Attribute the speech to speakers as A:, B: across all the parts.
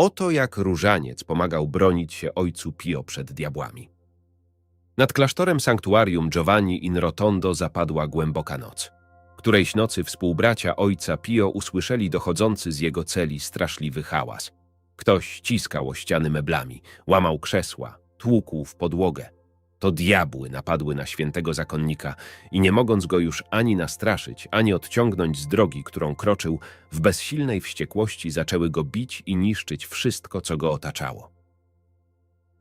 A: Oto jak różaniec pomagał bronić się ojcu Pio przed diabłami. Nad klasztorem sanktuarium Giovanni in Rotondo zapadła głęboka noc. Którejś nocy współbracia ojca Pio usłyszeli dochodzący z jego celi straszliwy hałas. Ktoś ściskał o ściany meblami, łamał krzesła, tłukł w podłogę. To diabły napadły na świętego zakonnika i nie mogąc go już ani nastraszyć, ani odciągnąć z drogi, którą kroczył, w bezsilnej wściekłości zaczęły go bić i niszczyć wszystko, co go otaczało.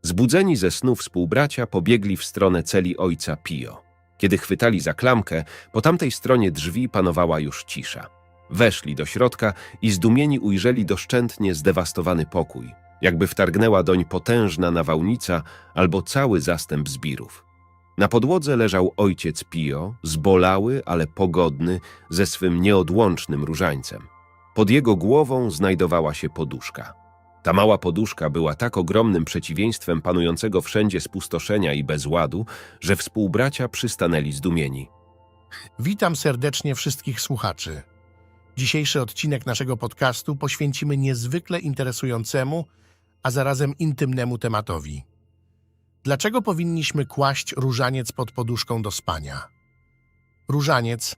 A: Zbudzeni ze snu współbracia pobiegli w stronę celi ojca Pio. Kiedy chwytali za klamkę, po tamtej stronie drzwi panowała już cisza. Weszli do środka i zdumieni ujrzeli doszczętnie zdewastowany pokój, jakby wtargnęła doń potężna nawałnica albo cały zastęp zbirów. Na podłodze leżał ojciec Pio, zbolały, ale pogodny, ze swym nieodłącznym różańcem. Pod jego głową znajdowała się poduszka. Ta mała poduszka była tak ogromnym przeciwieństwem panującego wszędzie spustoszenia i bezładu, że współbracia przystanęli zdumieni.
B: Witam serdecznie wszystkich słuchaczy. Dzisiejszy odcinek naszego podcastu poświęcimy niezwykle interesującemu, a zarazem intymnemu tematowi. Dlaczego powinniśmy kłaść różaniec pod poduszką do spania? Różaniec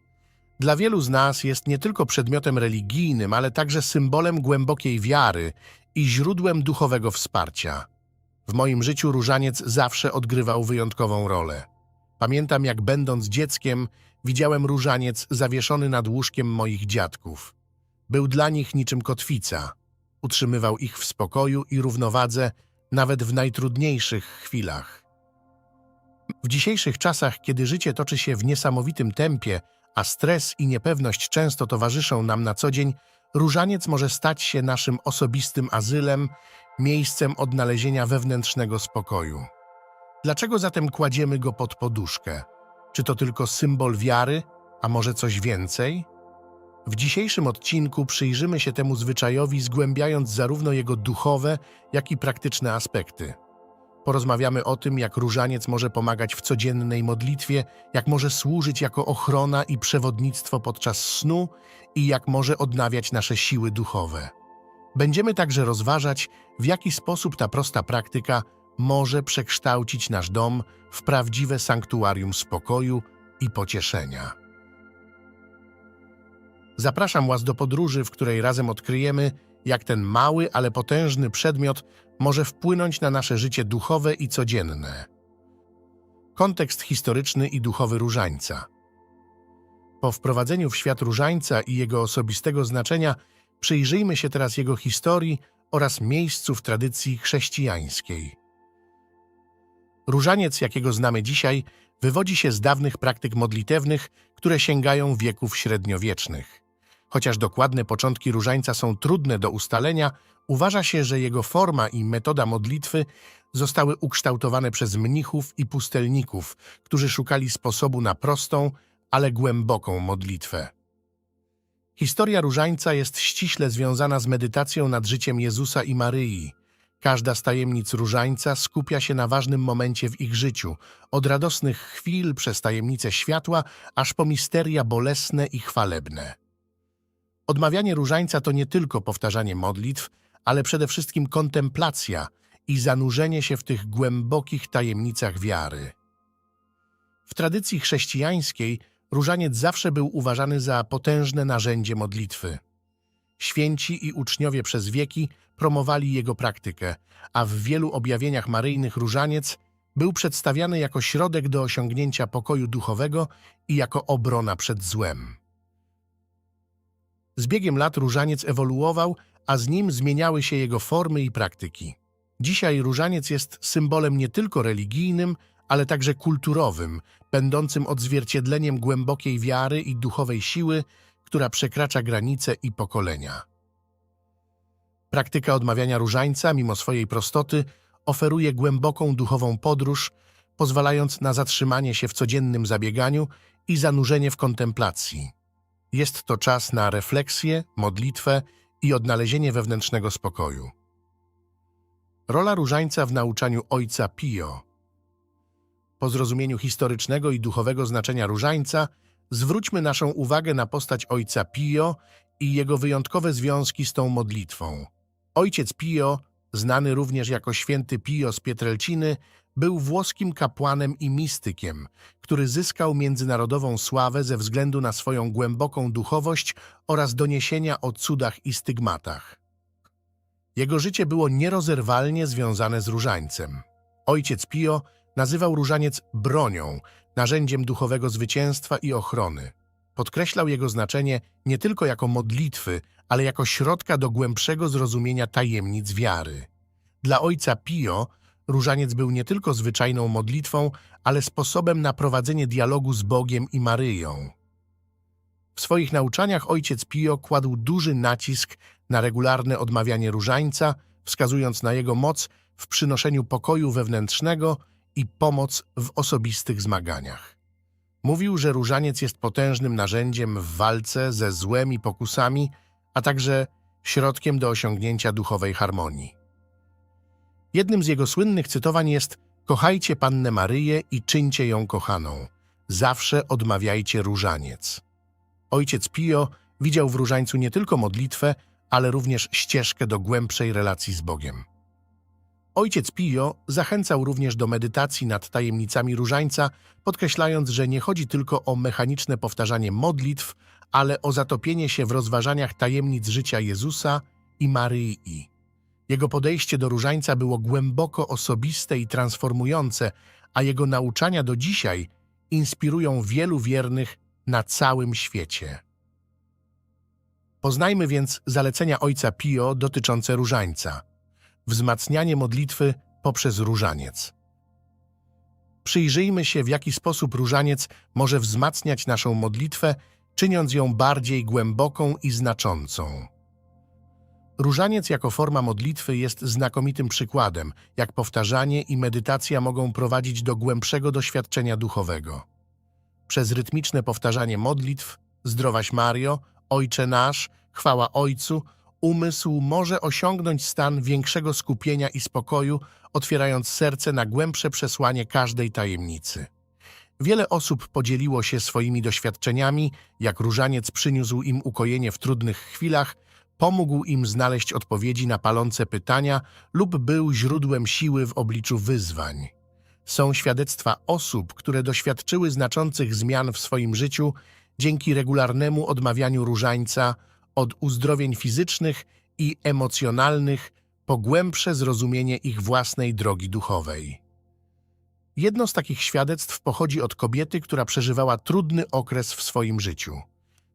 B: dla wielu z nas jest nie tylko przedmiotem religijnym, ale także symbolem głębokiej wiary i źródłem duchowego wsparcia. W moim życiu różaniec zawsze odgrywał wyjątkową rolę. Pamiętam, jak będąc dzieckiem, widziałem różaniec zawieszony nad łóżkiem moich dziadków. Był dla nich niczym kotwica. Utrzymywał ich w spokoju i równowadze, nawet w najtrudniejszych chwilach. W dzisiejszych czasach, kiedy życie toczy się w niesamowitym tempie, a stres i niepewność często towarzyszą nam na co dzień, różaniec może stać się naszym osobistym azylem, miejscem odnalezienia wewnętrznego spokoju. Dlaczego zatem kładziemy go pod poduszkę? Czy to tylko symbol wiary, a może coś więcej? W dzisiejszym odcinku przyjrzymy się temu zwyczajowi, zgłębiając zarówno jego duchowe, jak i praktyczne aspekty. Porozmawiamy o tym, jak różaniec może pomagać w codziennej modlitwie, jak może służyć jako ochrona i przewodnictwo podczas snu i jak może odnawiać nasze siły duchowe. Będziemy także rozważać, w jaki sposób ta prosta praktyka może przekształcić nasz dom w prawdziwe sanktuarium spokoju i pocieszenia. Zapraszam Was do podróży, w której razem odkryjemy, jak ten mały, ale potężny przedmiot może wpłynąć na nasze życie duchowe i codzienne. Kontekst historyczny i duchowy różańca. Po wprowadzeniu w świat różańca i jego osobistego znaczenia, przyjrzyjmy się teraz jego historii oraz miejscu w tradycji chrześcijańskiej. Różaniec, jakiego znamy dzisiaj, wywodzi się z dawnych praktyk modlitewnych, które sięgają wieków średniowiecznych. Chociaż dokładne początki różańca są trudne do ustalenia, uważa się, że jego forma i metoda modlitwy zostały ukształtowane przez mnichów i pustelników, którzy szukali sposobu na prostą, ale głęboką modlitwę. Historia różańca jest ściśle związana z medytacją nad życiem Jezusa i Maryi. Każda z tajemnic różańca skupia się na ważnym momencie w ich życiu, od radosnych chwil przez tajemnice światła, aż po misteria bolesne i chwalebne. Odmawianie różańca to nie tylko powtarzanie modlitw, ale przede wszystkim kontemplacja i zanurzenie się w tych głębokich tajemnicach wiary. W tradycji chrześcijańskiej różaniec zawsze był uważany za potężne narzędzie modlitwy. Święci i uczniowie przez wieki promowali jego praktykę, a w wielu objawieniach maryjnych różaniec był przedstawiany jako środek do osiągnięcia pokoju duchowego i jako obrona przed złem. Z biegiem lat różaniec ewoluował, a z nim zmieniały się jego formy i praktyki. Dzisiaj różaniec jest symbolem nie tylko religijnym, ale także kulturowym, będącym odzwierciedleniem głębokiej wiary i duchowej siły, która przekracza granice i pokolenia. Praktyka odmawiania różańca, mimo swojej prostoty, oferuje głęboką duchową podróż, pozwalając na zatrzymanie się w codziennym zabieganiu i zanurzenie w kontemplacji. Jest to czas na refleksję, modlitwę i odnalezienie wewnętrznego spokoju. Rola różańca w nauczaniu ojca Pio. Po zrozumieniu historycznego i duchowego znaczenia różańca, zwróćmy naszą uwagę na postać ojca Pio i jego wyjątkowe związki z tą modlitwą. Ojciec Pio, znany również jako święty Pio z Pietrelciny, był włoskim kapłanem i mistykiem, który zyskał międzynarodową sławę ze względu na swoją głęboką duchowość oraz doniesienia o cudach i stygmatach. Jego życie było nierozerwalnie związane z różańcem. Ojciec Pio nazywał różaniec bronią, narzędziem duchowego zwycięstwa i ochrony. Podkreślał jego znaczenie nie tylko jako modlitwy, ale jako środka do głębszego zrozumienia tajemnic wiary. Dla ojca Pio różaniec był nie tylko zwyczajną modlitwą, ale sposobem na prowadzenie dialogu z Bogiem i Maryją. W swoich nauczaniach ojciec Pio kładł duży nacisk na regularne odmawianie różańca, wskazując na jego moc w przynoszeniu pokoju wewnętrznego i pomoc w osobistych zmaganiach. Mówił, że różaniec jest potężnym narzędziem w walce ze złem i pokusami, a także środkiem do osiągnięcia duchowej harmonii. Jednym z jego słynnych cytowań jest Kochajcie Pannę Maryję i czyńcie ją kochaną. Zawsze odmawiajcie różaniec. Ojciec Pio widział w różańcu nie tylko modlitwę, ale również ścieżkę do głębszej relacji z Bogiem. Ojciec Pio zachęcał również do medytacji nad tajemnicami różańca, podkreślając, że nie chodzi tylko o mechaniczne powtarzanie modlitw, ale o zatopienie się w rozważaniach tajemnic życia Jezusa i Maryi. Jego podejście do różańca było głęboko osobiste i transformujące, a jego nauczania do dzisiaj inspirują wielu wiernych na całym świecie. Poznajmy więc zalecenia ojca Pio dotyczące różańca. Wzmacnianie modlitwy poprzez różaniec. Przyjrzyjmy się, w jaki sposób różaniec może wzmacniać naszą modlitwę, czyniąc ją bardziej głęboką i znaczącą. Różaniec jako forma modlitwy jest znakomitym przykładem, jak powtarzanie i medytacja mogą prowadzić do głębszego doświadczenia duchowego. Przez rytmiczne powtarzanie modlitw, zdrowaś Mario, Ojcze nasz, chwała Ojcu, umysł może osiągnąć stan większego skupienia i spokoju, otwierając serce na głębsze przesłanie każdej tajemnicy. Wiele osób podzieliło się swoimi doświadczeniami, jak różaniec przyniósł im ukojenie w trudnych chwilach, pomógł im znaleźć odpowiedzi na palące pytania lub był źródłem siły w obliczu wyzwań. Są świadectwa osób, które doświadczyły znaczących zmian w swoim życiu dzięki regularnemu odmawianiu różańca od uzdrowień fizycznych i emocjonalnych po głębsze zrozumienie ich własnej drogi duchowej. Jedno z takich świadectw pochodzi od kobiety, która przeżywała trudny okres w swoim życiu.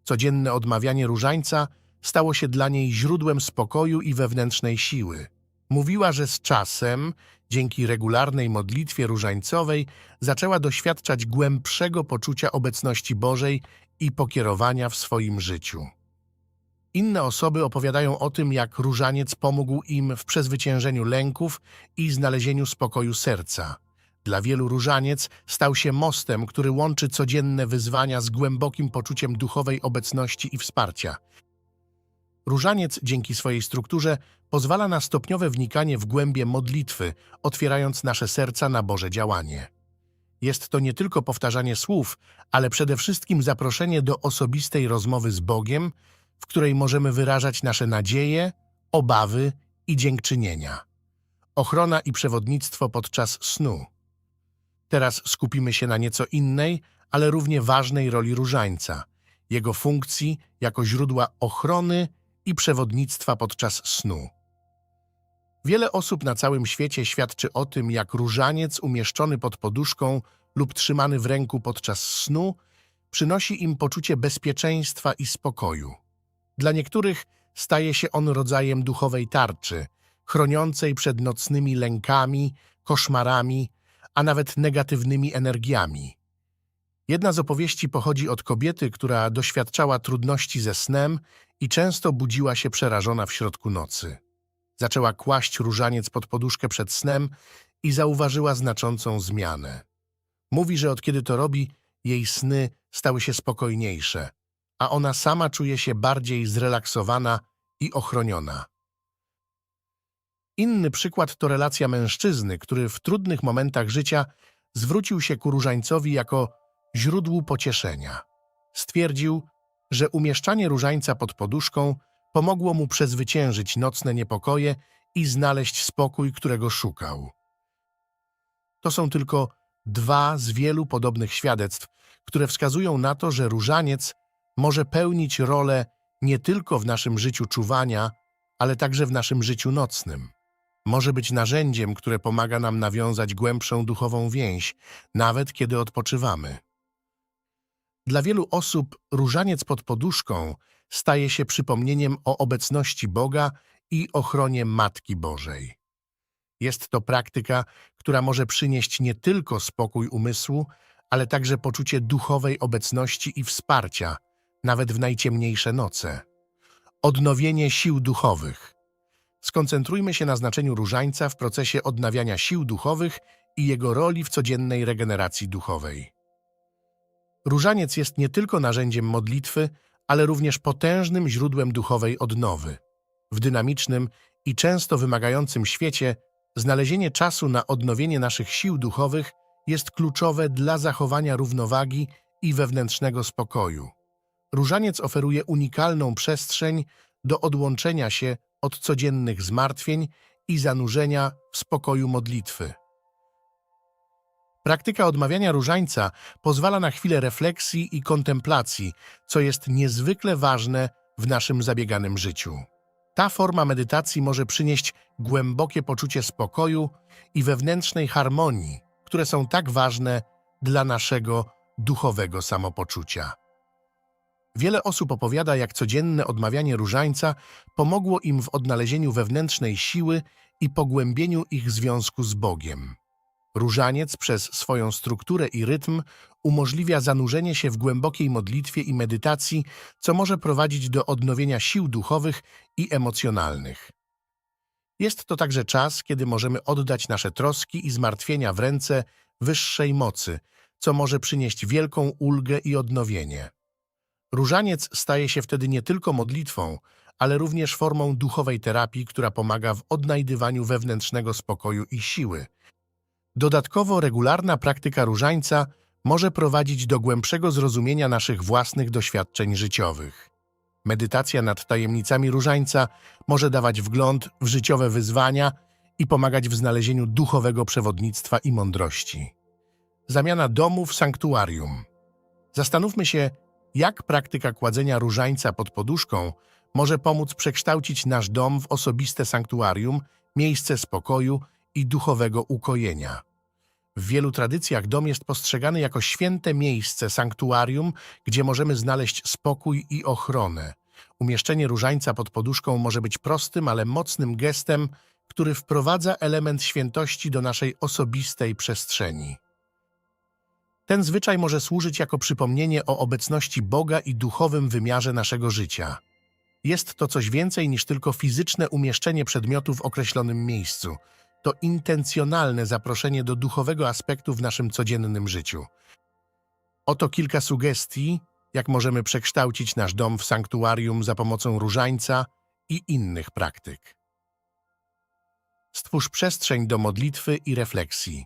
B: Codzienne odmawianie różańca stało się dla niej źródłem spokoju i wewnętrznej siły. Mówiła, że z czasem, dzięki regularnej modlitwie różańcowej, zaczęła doświadczać głębszego poczucia obecności Bożej i pokierowania w swoim życiu. Inne osoby opowiadają o tym, jak różaniec pomógł im w przezwyciężeniu lęków i znalezieniu spokoju serca. Dla wielu różaniec stał się mostem, który łączy codzienne wyzwania z głębokim poczuciem duchowej obecności i wsparcia. Różaniec dzięki swojej strukturze pozwala na stopniowe wnikanie w głębie modlitwy, otwierając nasze serca na Boże działanie. Jest to nie tylko powtarzanie słów, ale przede wszystkim zaproszenie do osobistej rozmowy z Bogiem, w której możemy wyrażać nasze nadzieje, obawy i dziękczynienia. Ochrona i przewodnictwo podczas snu. Teraz skupimy się na nieco innej, ale równie ważnej roli różańca, jego funkcji jako źródła ochrony i przewodnictwa podczas snu. Wiele osób na całym świecie świadczy o tym, jak różaniec umieszczony pod poduszką lub trzymany w ręku podczas snu przynosi im poczucie bezpieczeństwa i spokoju. Dla niektórych staje się on rodzajem duchowej tarczy, chroniącej przed nocnymi lękami, koszmarami, a nawet negatywnymi energiami. Jedna z opowieści pochodzi od kobiety, która doświadczała trudności ze snem i często budziła się przerażona w środku nocy. Zaczęła kłaść różaniec pod poduszkę przed snem i zauważyła znaczącą zmianę. Mówi, że od kiedy to robi, jej sny stały się spokojniejsze, a ona sama czuje się bardziej zrelaksowana i ochroniona. Inny przykład to relacja mężczyzny, który w trudnych momentach życia zwrócił się ku różańcowi jako źródłu pocieszenia. Stwierdził, że umieszczanie różańca pod poduszką pomogło mu przezwyciężyć nocne niepokoje i znaleźć spokój, którego szukał. To są tylko dwa z wielu podobnych świadectw, które wskazują na to, że różaniec może pełnić rolę nie tylko w naszym życiu czuwania, ale także w naszym życiu nocnym. Może być narzędziem, które pomaga nam nawiązać głębszą duchową więź, nawet kiedy odpoczywamy. Dla wielu osób różaniec pod poduszką staje się przypomnieniem o obecności Boga i ochronie Matki Bożej. Jest to praktyka, która może przynieść nie tylko spokój umysłu, ale także poczucie duchowej obecności i wsparcia, nawet w najciemniejsze noce. Odnowienie sił duchowych. Skoncentrujmy się na znaczeniu różańca w procesie odnawiania sił duchowych i jego roli w codziennej regeneracji duchowej. Różaniec jest nie tylko narzędziem modlitwy, ale również potężnym źródłem duchowej odnowy. W dynamicznym i często wymagającym świecie znalezienie czasu na odnowienie naszych sił duchowych jest kluczowe dla zachowania równowagi i wewnętrznego spokoju. Różaniec oferuje unikalną przestrzeń do odłączenia się od codziennych zmartwień i zanurzenia w spokoju modlitwy. Praktyka odmawiania różańca pozwala na chwilę refleksji i kontemplacji, co jest niezwykle ważne w naszym zabieganym życiu. Ta forma medytacji może przynieść głębokie poczucie spokoju i wewnętrznej harmonii, które są tak ważne dla naszego duchowego samopoczucia. Wiele osób opowiada, jak codzienne odmawianie różańca pomogło im w odnalezieniu wewnętrznej siły i pogłębieniu ich związku z Bogiem. Różaniec przez swoją strukturę i rytm umożliwia zanurzenie się w głębokiej modlitwie i medytacji, co może prowadzić do odnowienia sił duchowych i emocjonalnych. Jest to także czas, kiedy możemy oddać nasze troski i zmartwienia w ręce wyższej mocy, co może przynieść wielką ulgę i odnowienie. Różaniec staje się wtedy nie tylko modlitwą, ale również formą duchowej terapii, która pomaga w odnajdywaniu wewnętrznego spokoju i siły. Dodatkowo regularna praktyka różańca może prowadzić do głębszego zrozumienia naszych własnych doświadczeń życiowych. Medytacja nad tajemnicami różańca może dawać wgląd w życiowe wyzwania i pomagać w znalezieniu duchowego przewodnictwa i mądrości. Zamiana domu w sanktuarium. Zastanówmy się, jak praktyka kładzenia różańca pod poduszką może pomóc przekształcić nasz dom w osobiste sanktuarium, miejsce spokoju i duchowego ukojenia. W wielu tradycjach dom jest postrzegany jako święte miejsce, sanktuarium, gdzie możemy znaleźć spokój i ochronę. Umieszczenie różańca pod poduszką może być prostym, ale mocnym gestem, który wprowadza element świętości do naszej osobistej przestrzeni. Ten zwyczaj może służyć jako przypomnienie o obecności Boga i duchowym wymiarze naszego życia. Jest to coś więcej niż tylko fizyczne umieszczenie przedmiotu w określonym miejscu. To intencjonalne zaproszenie do duchowego aspektu w naszym codziennym życiu. Oto kilka sugestii, jak możemy przekształcić nasz dom w sanktuarium za pomocą różańca i innych praktyk. Stwórz przestrzeń do modlitwy i refleksji.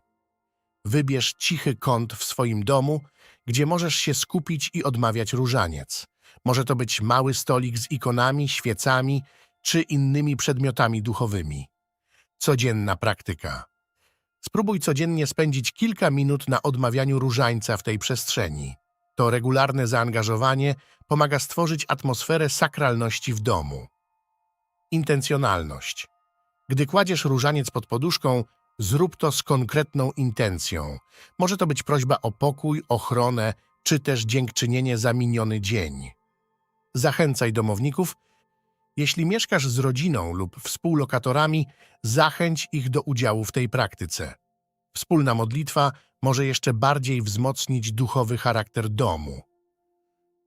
B: Wybierz cichy kąt w swoim domu, gdzie możesz się skupić i odmawiać różaniec. Może to być mały stolik z ikonami, świecami czy innymi przedmiotami duchowymi. Codzienna praktyka. Spróbuj codziennie spędzić kilka minut na odmawianiu różańca w tej przestrzeni. To regularne zaangażowanie pomaga stworzyć atmosferę sakralności w domu. Intencjonalność. Gdy kładziesz różaniec pod poduszką, zrób to z konkretną intencją. Może to być prośba o pokój, ochronę, czy też dziękczynienie za miniony dzień. Zachęcaj domowników. Jeśli mieszkasz z rodziną lub współlokatorami, zachęć ich do udziału w tej praktyce. Wspólna modlitwa może jeszcze bardziej wzmocnić duchowy charakter domu.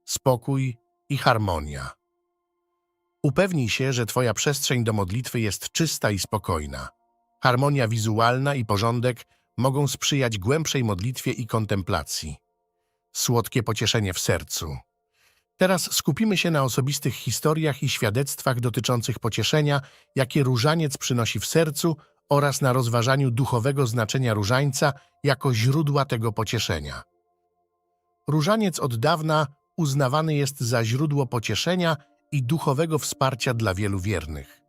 B: Spokój i harmonia. Upewnij się, że Twoja przestrzeń do modlitwy jest czysta i spokojna. Harmonia wizualna i porządek mogą sprzyjać głębszej modlitwie i kontemplacji. Słodkie pocieszenie w sercu. Teraz skupimy się na osobistych historiach i świadectwach dotyczących pocieszenia, jakie różaniec przynosi w sercu oraz na rozważaniu duchowego znaczenia różańca jako źródła tego pocieszenia. Różaniec od dawna uznawany jest za źródło pocieszenia i duchowego wsparcia dla wielu wiernych.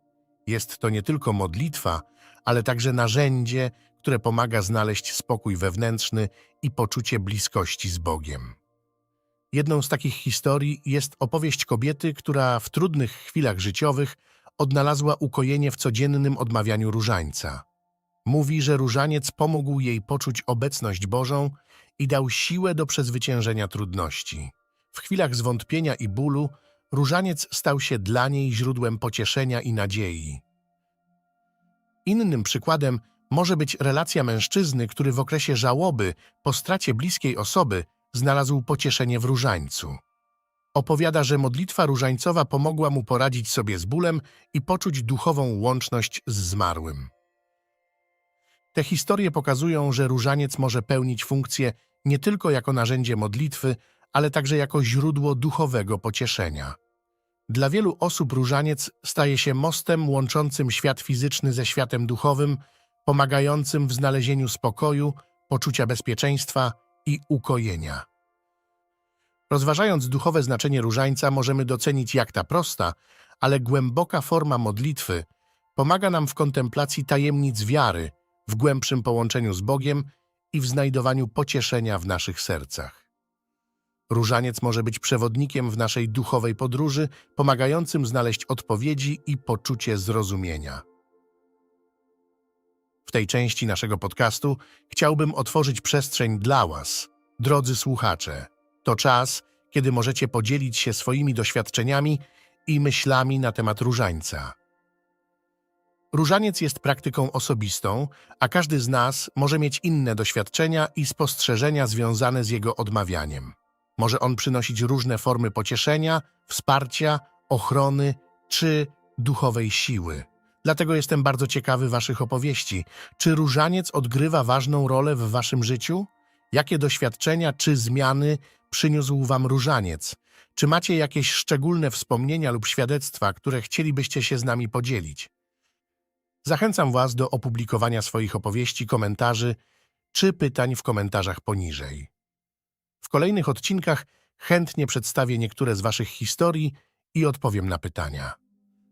B: Jest to nie tylko modlitwa, ale także narzędzie, które pomaga znaleźć spokój wewnętrzny i poczucie bliskości z Bogiem. Jedną z takich historii jest opowieść kobiety, która w trudnych chwilach życiowych odnalazła ukojenie w codziennym odmawianiu różańca. Mówi, że różaniec pomógł jej poczuć obecność Bożą i dał siłę do przezwyciężenia trudności. W chwilach zwątpienia i bólu różaniec stał się dla niej źródłem pocieszenia i nadziei. Innym przykładem może być relacja mężczyzny, który w okresie żałoby po stracie bliskiej osoby znalazł pocieszenie w różańcu. Opowiada, że modlitwa różańcowa pomogła mu poradzić sobie z bólem i poczuć duchową łączność z zmarłym. Te historie pokazują, że różaniec może pełnić funkcję nie tylko jako narzędzie modlitwy, ale także jako źródło duchowego pocieszenia. Dla wielu osób różaniec staje się mostem łączącym świat fizyczny ze światem duchowym, pomagającym w znalezieniu spokoju, poczucia bezpieczeństwa i ukojenia. Rozważając duchowe znaczenie różańca, możemy docenić, jak ta prosta, ale głęboka forma modlitwy pomaga nam w kontemplacji tajemnic wiary, w głębszym połączeniu z Bogiem i w znajdowaniu pocieszenia w naszych sercach. Różaniec może być przewodnikiem w naszej duchowej podróży, pomagającym znaleźć odpowiedzi i poczucie zrozumienia. W tej części naszego podcastu chciałbym otworzyć przestrzeń dla Was, drodzy słuchacze. To czas, kiedy możecie podzielić się swoimi doświadczeniami i myślami na temat różańca. Różaniec jest praktyką osobistą, a każdy z nas może mieć inne doświadczenia i spostrzeżenia związane z jego odmawianiem. Może on przynosić różne formy pocieszenia, wsparcia, ochrony czy duchowej siły. Dlatego jestem bardzo ciekawy Waszych opowieści. Czy różaniec odgrywa ważną rolę w Waszym życiu? Jakie doświadczenia czy zmiany przyniósł Wam różaniec? Czy macie jakieś szczególne wspomnienia lub świadectwa, które chcielibyście się z nami podzielić? Zachęcam Was do opublikowania swoich opowieści, komentarzy czy pytań w komentarzach poniżej. W kolejnych odcinkach chętnie przedstawię niektóre z Waszych historii i odpowiem na pytania.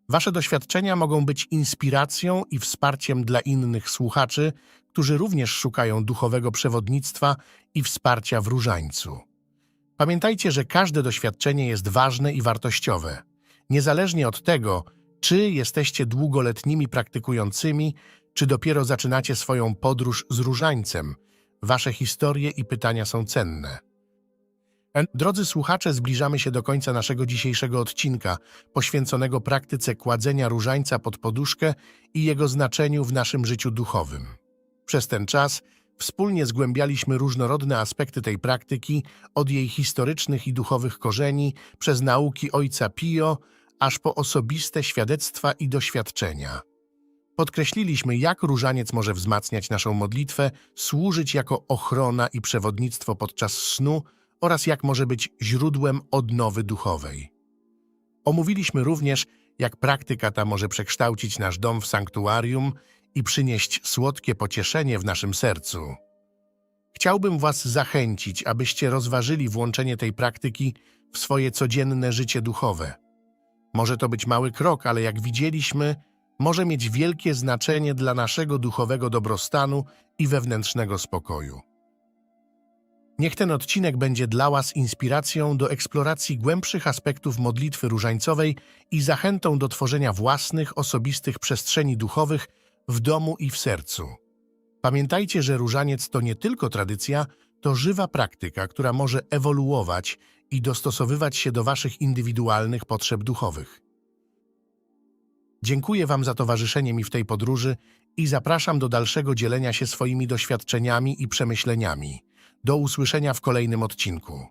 B: Wasze doświadczenia mogą być inspiracją i wsparciem dla innych słuchaczy, którzy również szukają duchowego przewodnictwa i wsparcia w różańcu. Pamiętajcie, że każde doświadczenie jest ważne i wartościowe. Niezależnie od tego, czy jesteście długoletnimi praktykującymi, czy dopiero zaczynacie swoją podróż z różańcem, wasze historie i pytania są cenne. Drodzy słuchacze, zbliżamy się do końca naszego dzisiejszego odcinka, poświęconego praktyce kładzenia różańca pod poduszkę i jego znaczeniu w naszym życiu duchowym. Przez ten czas wspólnie zgłębialiśmy różnorodne aspekty tej praktyki, od jej historycznych i duchowych korzeni, przez nauki ojca Pio, aż po osobiste świadectwa i doświadczenia. Podkreśliliśmy, jak różaniec może wzmacniać naszą modlitwę, służyć jako ochrona i przewodnictwo podczas snu oraz jak może być źródłem odnowy duchowej. Omówiliśmy również, jak praktyka ta może przekształcić nasz dom w sanktuarium i przynieść słodkie pocieszenie w naszym sercu. Chciałbym Was zachęcić, abyście rozważyli włączenie tej praktyki w swoje codzienne życie duchowe. Może to być mały krok, ale jak widzieliśmy, może mieć wielkie znaczenie dla naszego duchowego dobrostanu i wewnętrznego spokoju. Niech ten odcinek będzie dla Was inspiracją do eksploracji głębszych aspektów modlitwy różańcowej i zachętą do tworzenia własnych, osobistych przestrzeni duchowych w domu i w sercu. Pamiętajcie, że różaniec to nie tylko tradycja, to żywa praktyka, która może ewoluować i dostosowywać się do Waszych indywidualnych potrzeb duchowych. Dziękuję Wam za towarzyszenie mi w tej podróży i zapraszam do dalszego dzielenia się swoimi doświadczeniami i przemyśleniami. Do usłyszenia w kolejnym odcinku.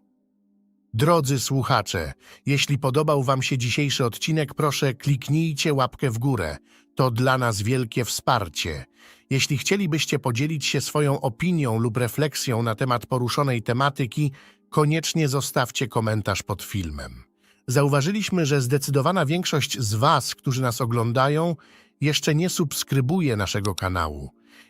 B: Drodzy słuchacze, jeśli podobał Wam się dzisiejszy odcinek, proszę kliknijcie łapkę w górę. To dla nas wielkie wsparcie. Jeśli chcielibyście podzielić się swoją opinią lub refleksją na temat poruszonej tematyki, koniecznie zostawcie komentarz pod filmem. Zauważyliśmy, że zdecydowana większość z Was, którzy nas oglądają, jeszcze nie subskrybuje naszego kanału.